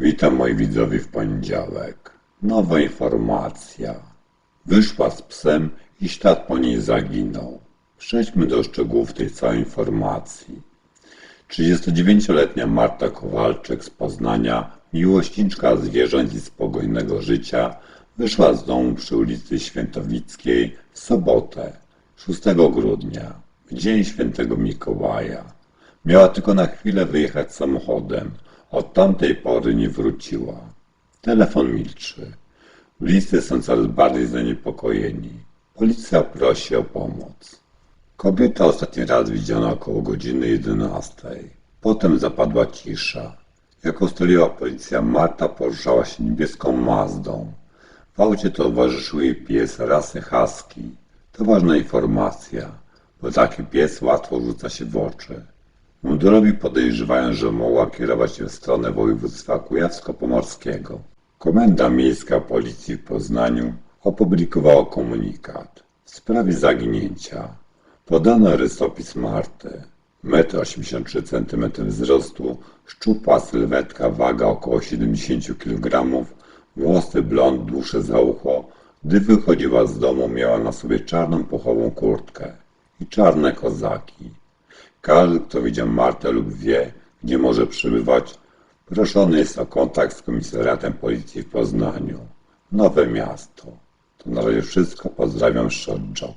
Witam moi widzowie w poniedziałek. Nowa informacja. Wyszła z psem i ślad po niej zaginął. Przejdźmy do szczegółów tej całej informacji. 39-letnia Marta Kowalczyk z Poznania, miłośniczka zwierząt i spokojnego życia, wyszła z domu przy ulicy Świętowickiej w sobotę, 6 grudnia, w dzień świętego Mikołaja. Miała tylko na chwilę wyjechać samochodem. Od tamtej pory nie wróciła. Telefon milczy. Bliscy są coraz bardziej zaniepokojeni. Policja prosi o pomoc. Kobieta ostatni raz widziana około godziny 11. Potem zapadła cisza. Jak ustaliła policja, Marta poruszała się niebieską Mazdą. W aucie towarzyszył jej pies rasy husky. To ważna informacja, bo taki pies łatwo rzuca się w oczy. Mundurowi podejrzewają, że mogła kierować się w stronę województwa kujawsko-pomorskiego. Komenda Miejska Policji w Poznaniu opublikowała komunikat w sprawie zaginięcia. Podano rysopis Marty. 1,83 m wzrostu, szczupła sylwetka, waga około 70 kg, włosy blond, dłuższe za ucho. Gdy wychodziła z domu, miała na sobie czarną puchową kurtkę i czarne kozaki. Każdy, kto widział Martę lub wie, gdzie może przebywać, proszony jest o kontakt z komisariatem policji w Poznaniu. Nowe miasto. To na razie wszystko. Pozdrawiam, Shot Jock.